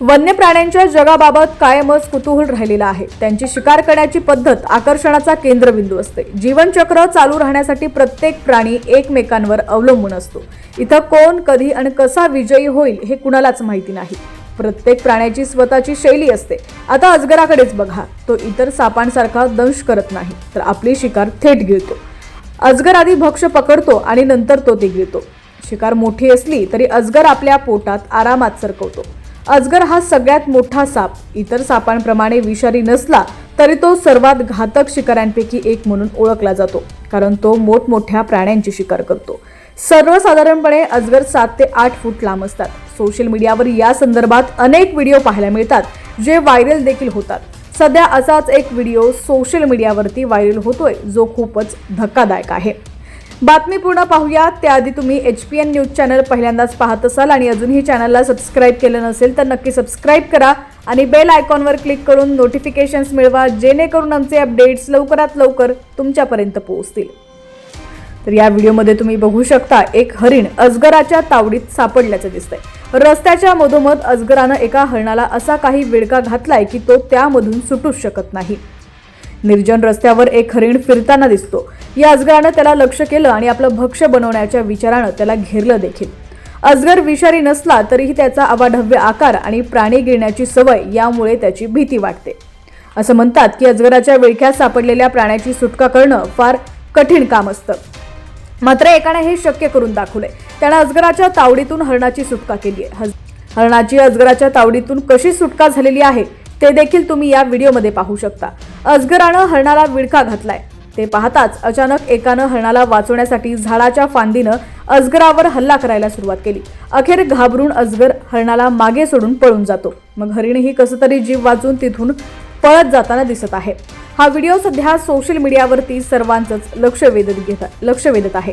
वन्य प्राण्यांच्या जगाबाबत कायमच कुतूहल राहिलेलं आहे. त्यांची शिकार करण्याची पद्धत आकर्षणाचा केंद्रबिंदू असते. जीवनचक्र चालू राहण्यासाठी प्रत्येक प्राणी एकमेकांवर अवलंबून असतो. इथं कोण कधी आणि कसा विजयी होईल हे कुणालाच माहिती नाही. प्रत्येक प्राण्याची स्वतःची शैली असते. आता अजगराकडेच बघा. तो इतर सापांसारखा दंश करत नाही तर आपली शिकार थेट गिळतो. अजगर आधी भक्ष पकडतो आणि नंतर तो ते गिळतो. शिकार मोठी असली तरी अजगर आपल्या पोटात आरामात सरकवतो. अजगर हा सगळ्यात मोठा साप. इतर सापांप्रमाणे विषारी नसला तरी तो सर्वात घातक शिकाऱ्यांपैकी एक म्हणून ओळखला जातो कारण तो मोठमोठ्या प्राण्यांची शिकार करतो. सर्वसाधारणपणे अजगर सात ते आठ फूट लांब असतात. सोशल मीडियावर या संदर्भात अनेक व्हिडिओ पाहायला मिळतात जे व्हायरल देखील होतात. सध्या असाच एक व्हिडिओ सोशल मीडियावरती व्हायरल होतोय जो खूपच धक्कादायक आहे. बातमी पूर्ण पाहूया त्याआधी तुम्ही H P N news channel पहिल्यांदाच पाहत असाल आणि अजूनही चॅनलला सबस्क्राईब केलं नसेल तर नक्की सबस्क्राईब करा आणि बेल आयकॉनवर क्लिक करून नोटिफिकेशन्स मिळवा जेणेकरून आमचे अपडेट्स लवकरात लवकर तुमच्यापर्यंत पोहोचतील. तर या व्हिडिओमध्ये तुम्ही बघू शकता एक हरिण अजगराच्या तावडीत सापडल्याचं दिसतंय. रस्त्याच्या मधोमध अजगरानं एका हरणाला असा काही विळका घातलाय की तो त्यामधून सुटूच शकत नाही. निर्जन रस्त्यावर एक हरिण फिरताना दिसतो. या अजगरानं त्याला लक्ष केलं आणि आपलं भक्ष्य बनवण्याच्या विचारानं त्याला घेरलं देखील. अजगर विषारी नसला तरीही त्याचा अवाढव्य आकार आणि प्राणी गिळण्याची सवय यामुळे त्याची भीती वाटते. असं म्हणतात की अजगराच्या विळख्यात सापडलेल्या प्राण्याची सुटका करणं फार कठीण काम असतं. मात्र एकाने हे शक्य करून दाखवले त्यानं अजगराच्या तावडीतून हरणाची सुटका केली आहे. हरणाची अजगराच्या तावडीतून कशी सुटका झालेली आहे ते देखील तुम्ही या व्हिडिओमध्ये पाहू शकता. अजगरानं हरणाला विळखा घातलाय. ते पाहताच अचानक एकानं हरणाला वाचवण्यासाठी झाडाच्या फांदीनं अजगरावर हल्ला करायला सुरुवात केली. अखेर घाबरून अजगर हरणाला मागे सोडून पळून जातो. मग हरिणही कसं तरी जीव वाचून तिथून पळत जाताना दिसत आहे. हा व्हिडिओ सध्या सोशल मीडियावरती सर्वांचंच लक्ष वेधत घेत लक्ष वेधत आहे.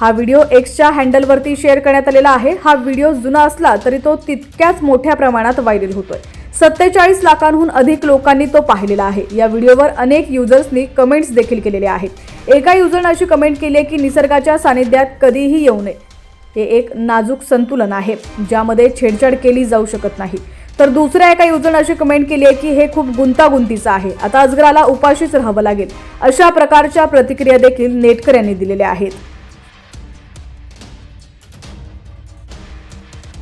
हा व्हिडिओ एक्सच्या हँडलवरती शेअर करण्यात आलेला आहे. हा व्हिडिओ जुना असला तरी तो तितक्याच मोठ्या प्रमाणात व्हायरल होतोय. सत्तेचाळीस लाखांहून अधिक लोकांनी तो पाहिलेला आहे. या व्हिडिओवर अनेक युजर्सनी कमेंट्स देखील केलेल्या आहेत. एका युजरनं अशी कमेंट केली आहे की निसर्गाच्या सानिध्यात कधीही येऊ नये. हे एक नाजूक संतुलन आहे ज्यामध्ये छेडछाड केली जाऊ शकत नाही. तर दुसऱ्या एका युजरनं अशी कमेंट केली आहे की हे खूप गुंतागुंतीचं आहे. आता अजगराला उपाशीच राहावं लागेल. अशा प्रकारच्या प्रतिक्रिया देखील नेटकऱ्यांनी दिलेल्या आहेत.